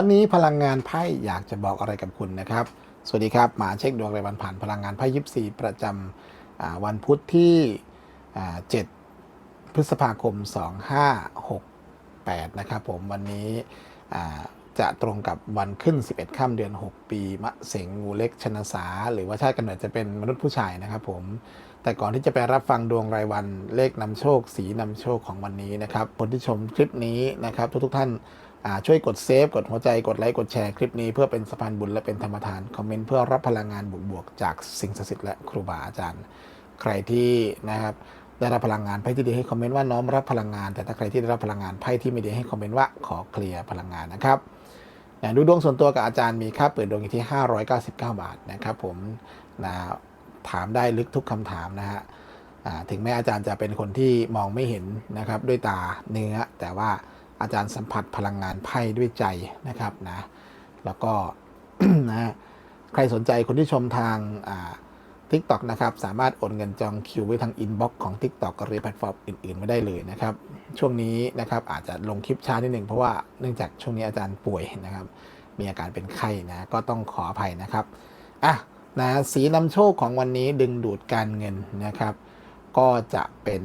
วันนี้พลังงานไพ่อยากจะบอกอะไรกับคุณนะครับ สวัสดีครับ มาเช็คดวงรายวันผ่านพลังงานไพ่ยิปซีประจำอ่าวันพุธที่ 7 พฤษภาคม 2568 นะครับผมวันนี้จะตรงกับวันขึ้น 11 ค่ำเดือน 6 ปี มะเสงงูเล็กชนสา หรือว่าชาติกำเนิดจะเป็นมนุษย์ผู้ชายนะครับผม แต่ก่อนที่จะไปรับฟังดวงรายวันเลขนำโชค สีนำโชคของวันนี้นะครับ คนที่ชมคลิปนี้นะครับทุกๆท่าน ช่วยกดเซฟกดหัวใจกดไลค์กดแชร์คลิปนี้เพื่อเป็นสะพานบุญและเป็นธรรมทาน คอมเมนต์เพื่อรับพลังงานบวกๆจากสิ่งศักดิ์สิทธิ์และครูบาอาจารย์ ใครที่นะครับได้รับพลังงานไพ่ที่ดีให้คอมเมนต์ว่าน้อมรับพลังงาน แต่ถ้าใครที่ได้รับพลังงานไพ่ที่ไม่ดีให้คอมเมนต์ว่าขอเคลียร์พลังงานนะครับนะดูดวงส่วนตัวกับอาจารย์มีค่าเปิดดวงอยู่ที่ 599 บาทนะครับผมนะถามได้ลึกทุกคำถามนะฮะถึงแม้อาจารย์จะเป็นคนที่มองไม่เห็นนะครับด้วยตาเนื้อแต่ว่า อาจารย์สัมผัสพลังงานไพ่ด้วยใจนะครับนะแล้วก็นะใครสนใจคนที่ชมทางอ่าทิกตอกนะครับ สามารถโอนเงินจองคิวไว้ทางอินบ็อกซ์ของ TikTok หรือแพลตฟอร์มอื่นๆ ไม่ได้เลยนะครับ ช่วงนี้นะครับอาจจะลงคลิปช้านิดหนึ่งเพราะว่าเนื่องจากช่วงนี้อาจารย์ป่วยนะครับ มีอาการเป็นไข้นะ ก็ต้องขออภัยนะครับอะนะสีนำโชคของวันนี้ดึงดูดการเงินนะครับ ก็จะเป็น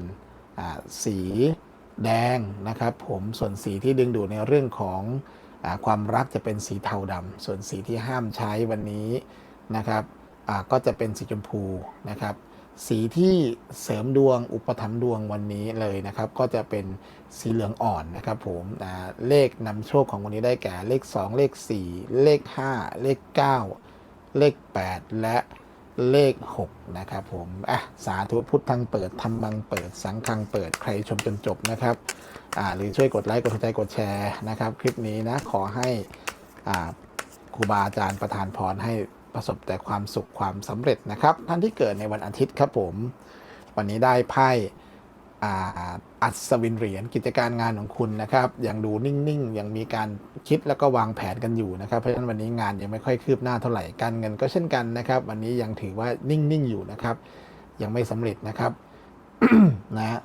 อ่าสี แดงนะครับผมส่วนสีที่ดึงดูดในเรื่องของอความรักจะเป็นสีเทาดำส่วนสีที่ห้ามใช้วันนี้นะครับก็จะเป็นสีชมพูนะครับ สีที่เสริมดวงอุปถัมภ์ดวงวันนี้เลยนะครับ ก็จะเป็นสีเหลืองอ่อนนะครับผมเลขนำโชคของวันนี้ได้แก่เลข 2 เลข 4 เลข 5 เลข 9 เลข 8 และ เลข 6 นะครับผม อะ สาธุพุทธังเปิดธรรมังเปิด สังฆังเปิดใครชมจนจบนะครับ อ่า หรือช่วยกดไลค์ กดหัวใจกดแชร์นะครับ คลิปนี้นะ ขอให้ อ่าครูบาอาจารย์ประทานพรให้ประสบแต่ความสุขความสำเร็จนะครับ ท่านที่เกิดในวันอาทิตย์ครับผม วันนี้ได้ไพ่อัศวินเหรียญกิจการงานของคุณนะครับ ยังดูนิ่ง ๆ ยังมีการ คิดแล้วก็วางแผนกันอยู่นะครับ เพราะฉะนั้นวันนี้งานยังไม่ค่อยคืบหน้าเท่าไหร่การเงินก็เช่นกันนะครับ วันนี้ยังถือว่านิ่งๆอยู่นะครับ ยังไม่สำเร็จนะครับนะ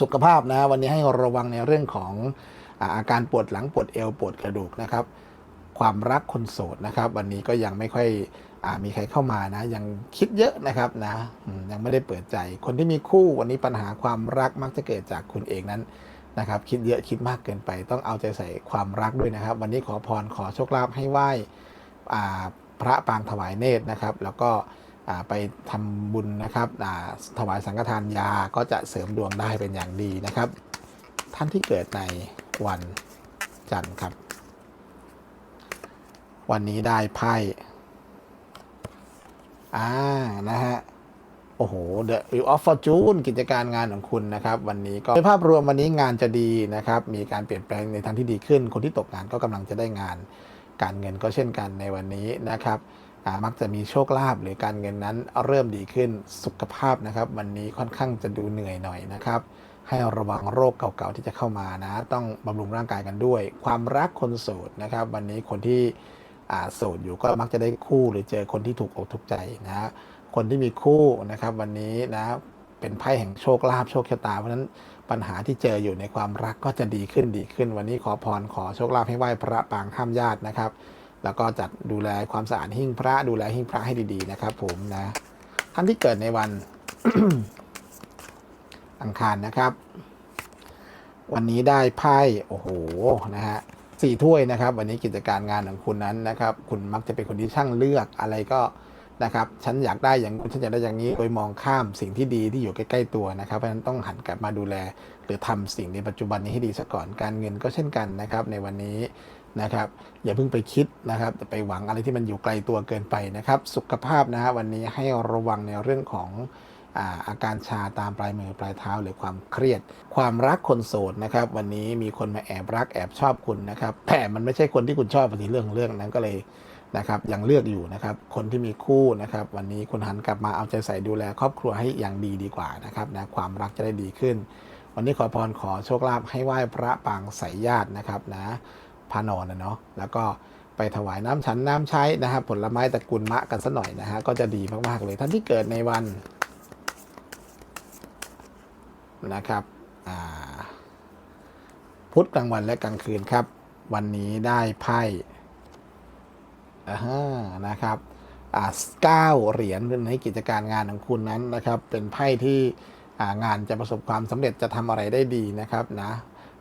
สุขภาพนะ วันนี้ให้ระวังในเรื่องของอาการปวดหลังปวดเอวปวดกระดูกนะครับ ความรักคนโสดนะครับ วันนี้ก็ยังไม่ค่อยอมีใครเข้ามานะ ยังคิดเยอะนะครับนะยังไม่ได้เปิดใจ คนที่มีคู่วันนี้ปัญหาความรักมักจะเกิดจากคุณเองนั้น นะครับคิดเยอะคิดมากเกินไป ต้องเอาใจใส่ความรักด้วยนะครับ วันนี้ขอพรขอโชคลาภให้ไหว้อ่าพระปางถวายเนตรนะครับ แล้วก็อ่าไปทำบุญนะครับอ่าถวายสังฆทานยาก็จะเสริมดวงได้เป็นอย่างดีนะครับ ท่านที่เกิดในวันจันทร์ครับ วันนี้ได้ไพ่อ่านะฮะ อ้โห The Wheel of Fortune กิจการงานของคุณนะครับ วันนี้ก็โดยภาพรวมวันนี้งานจะดีนะครับ มีการเปลี่ยนแปลงในทางที่ดีขึ้น คนที่ตกงานก็กำลังจะได้งาน การเงินก็เช่นกันในวันนี้นะครับมักจะมีโชคลาภหรือการเงินนั้นเริ่มดีขึ้นสุขภาพนะครับ วันนี้ค่อนข้างจะดูเหนื่อยหน่อยนะครับ ให้ระวังโรคเก่าๆที่จะเข้ามานะ ต้องบำรุงร่างกายกันด้วย ความรักคนโสดนะครับ วันนี้คนที่โสดอยู่ก็มักจะได้คู่หรือเจอคนที่ถูกอกถูกใจนะ คนที่มีคู่นะครับวันนี้นะเป็นไพ่แห่งโชคลาภโชคชะตา เพราะฉะนั้นปัญหาที่เจออยู่ในความรักก็จะดีขึ้นดีขึ้น วันนี้ขอพรขอโชคลาภให้ไหว้พระปางห้ามญาตินะครับ แล้วก็จัดดูแลความสะอาดหิ้งพระดูแลหิ้งพระให้ดีๆนะครับผมนะท่านที่เกิดในวันอังคารนะครับ วันนี้ได้ไพ่โอ้โหนะฮะสี่ถ้วยนะครับ วันนี้กิจการงานของคุณนั้นนะครับ คุณมักจะเป็นคนที่ช่างเลือกอะไรก็ นะครับ ฉันอยากได้อย่างฉันอยากได้อย่างนี้ โดยมองข้ามสิ่งที่ดีที่อยู่ใกล้ ๆ ตัวนะครับ เพราะฉะนั้นต้องหันกลับมาดูแล หรือทำสิ่งในปัจจุบันนี้ให้ดีซะก่อน การเงินก็เช่นกันนะครับ ในวันนี้นะครับ อย่าเพิ่งไปคิดนะครับไปหวังอะไรที่มันอยู่ไกลตัวเกินไปนะครับ สุขภาพนะฮะวันนี้ให้ระวังในเรื่องของอาการชาตามปลายมือปลายเท้าหรือความเครียด ความรักคนโสดนะครับ วันนี้มีคนมาแอบรักแอบชอบคุณนะครับแต่มันไม่ใช่คนที่คุณชอบบางทีเรื่องของเรื่องนั้นก็เลย นะครับยังเลือกอยู่นะครับ คนที่มีคู่นะครับ วันนี้คุณหันกลับมาเอาใจใส่ดูแล ครอบครัวให้อย่างดีดีกว่านะครับนะความรักจะได้ดีขึ้น วันนี้ขอพรขอโชคลาภให้ไหว้พระปางสายญาตินะครับนะพานอนนะเนาะแล้วก็ไปถวายน้ำฉันน้ำใช้นะครับผลไม้ตระกูลมะกันสักหน่อยนะฮะก็จะดีมากๆเลยท่านที่เกิดในวันนะครับพุธกลางวันและกลางคืนครับ วันนี้ได้ไพ่ อ่าฮะนะครับอ่าเก้าเหรียญในกิจการงานของคุณนั้นนะครับ เป็นไพ่ที่อ่างานจะประสบความสำเร็จจะทำอะไรได้ดีนะครับนะ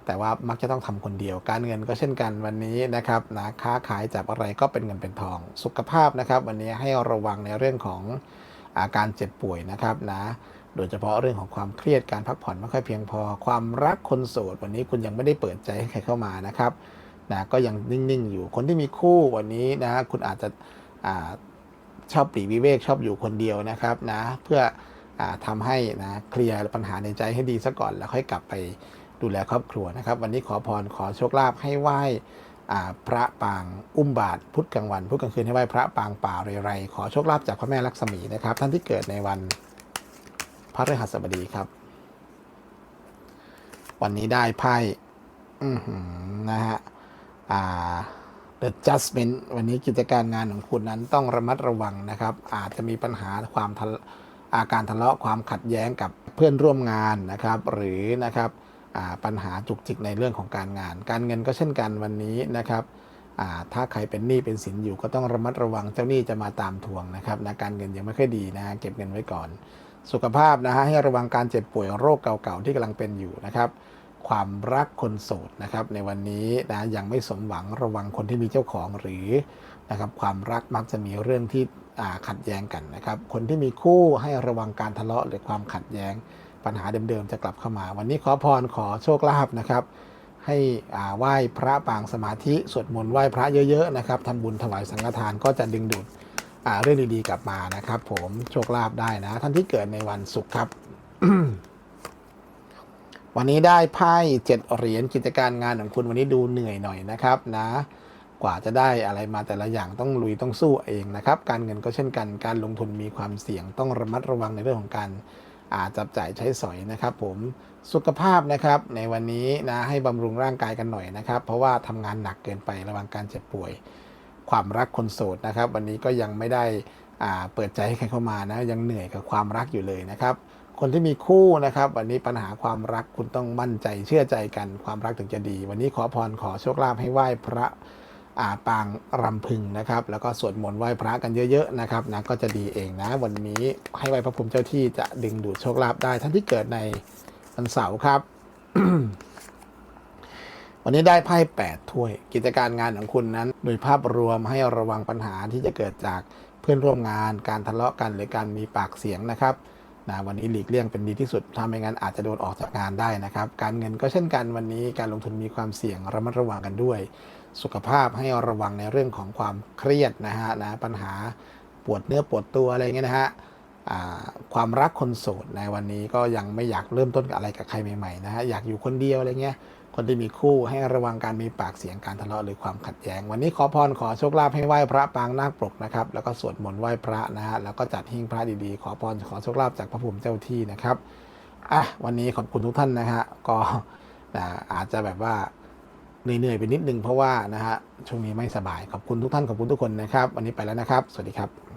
แต่ว่ามักจะต้องทำคนเดียวการเงินก็เช่นกันวันนี้นะครับนะค้าขายจับอะไรก็เป็นเงินเป็นทอง สุขภาพนะครับ วันนี้ให้ระวังในเรื่องของอาการเจ็บป่วยนะครับนะโดยเฉพาะเรื่องของความเครียดการพักผ่อนไม่ค่อยเพียงพอ ความรักคนโสด วันนี้คุณยังไม่ได้เปิดใจให้ใครเข้ามานะครับ นะก็ยังนิ่งๆอยู่ คนที่มีคู่วันนี้นะคุณอาจจะอาชอบปลีวิเวกชอบอยู่คนเดียวนะครับนะเพื่ออาทำให้นะเคลียร์ปัญหาในใจให้ดีซะก่อน แล้วค่อยกลับไปดูแลครอบครัวนะครับ วันนี้ขอพรขอโชคลาภให้ไหว้พระปางอุ้มบาทพุธกลางวันพุธกลางคืนให้ไหว้พระปางป่าเรไรขอโชคลาภจากพระแม่ลักษมีนะครับ ท่านที่เกิดในวันพระฤหัสบดีครับ วันนี้ได้ไพ่นะฮะ The Judgment วันนี้กิจการงานของคุณนั้นต้องระมัดระวังนะครับ อาจจะมีปัญหาความทะอาการทะเลาะความขัดแย้งกับเพื่อนร่วมงานนะครับ หรือนะครับปัญหาจุกจิกในเรื่องของการงาน การเงินก็เช่นกันวันนี้นะครับถ้าใครเป็นหนี้เป็นสินอยู่ก็ต้องระมัดระวังเจ้าหนี้จะมาตามทวงนะครับนะการเงินยังไม่ค่อยดีนะฮะเก็บเงินไว้ก่อน สุขภาพนะฮะให้ระวังการเจ็บป่วยโรคเก่าๆที่กำลังเป็นอยู่นะครับ ความรักคนโสดนะครับ ในวันนี้นะยังไม่สมหวังระวังคนที่มีเจ้าของหรือนะครับความรักมักจะมีเรื่องที่ขัดแย้งกันนะครับ คนที่มีคู่ให้ระวังการทะเลาะหรือความขัดแย้งปัญหาเดิมๆจะกลับเข้ามา วันนี้ขอพรขอโชคลาภนะครับ ให้ไหว้พระปางสมาธิสวดมนต์ไหว้พระเยอะๆนะครับทำบุญถวายสังฆทานก็จะดึงดูดเรื่องดีๆกลับมานะครับ ผมโชคลาภได้นะ ท่านที่เกิดในวันศุกร์ครับ วันนี้ได้ไพ่เจ็ดเหรียญกิจการงานของคุณวันนี้ดูเหนื่อยหน่อยนะครับนะกว่าจะได้อะไรมาแต่ละอย่างต้องลุยต้องสู้เองนะครับ การเงินก็เช่นกัน การลงทุนมีความเสี่ยงต้องระมัดระวังในเรื่องของการอาจับจ่ายใช้สอยนะครับผมสุขภาพนะครับในวันนี้นะให้บำรุงร่างกายกันหน่อยนะครับ เพราะว่าทำงานหนักเกินไประวังการเจ็บป่วย ความรักคนโสดนะครับ วันนี้ก็ยังไม่ได้อ่าเปิดใจให้ใครเข้ามานะยังเหนื่อยกับความรักอยู่เลยนะครับ คนที่มีคู่นะครับ วันนี้ปัญหาความรักคุณต้องมั่นใจเชื่อใจกันความรักถึงจะดี วันนี้ขอพรขอโชคลาภให้ไหว้พระอ่าปางรำพึงนะครับ แล้วก็สวดมนต์ไหว้พระกันเยอะๆนะครับนะก็จะดีเองนะ วันนี้ให้ไหว้พระภูมิเจ้าที่จะดึงดูดโชคลาภได้ท่านที่เกิดในวันเสาร์ครับ วันนี้ได้ไพ่8ถ้วย กิจการงานของคุณนั้น โดยภาพรวมให้ระวังปัญหาที่จะเกิดจากเพื่อนร่วมงาน การทะเลาะกันหรือการมีปากเสียงนะครับ นะวันนี้หลีกเลี่ยงเป็นดีที่สุดถ้าไม่งั้นอาจจะโดนออกจากงานได้นะครับ การเงินก็เช่นกันวันนี้การลงทุนมีความเสี่ยงระมัดระวังกันด้วย สุขภาพให้ระวังในเรื่องของความเครียดนะฮะนะปัญหาปวดเนื้อปวดตัวอะไรเงี้ยนะฮะความรักคนโสดในวันนี้ก็ยังไม่อยากเริ่มต้นกับอะไรกับใครใหม่ๆนะฮะอยากอยู่คนเดียวอะไรเงี้ย คนที่มีคู่ให้ระวังการมีปากเสียงการทะเลาะหรือความขัดแย้ง วันนี้ขอพรขอโชคลาภให้ไหว้พระปางนาคปลกนะครับ แล้วก็สวดมนต์ไหว้พระนะฮะแล้วก็จัดหิ้งพระดีๆ ขอพรขอโชคลาภจากพระภูมิเจ้าที่นะครับอะวันนี้ขอบคุณทุกท่านนะฮะก็นะอาจจะแบบว่าเหนื่อยๆไปนิดนึงเพราะว่านะฮะช่วงนี้ไม่สบายขอบคุณทุกท่านขอบคุณทุกคนนะครับ วันนี้ไปแล้วนะครับ สวัสดีครับ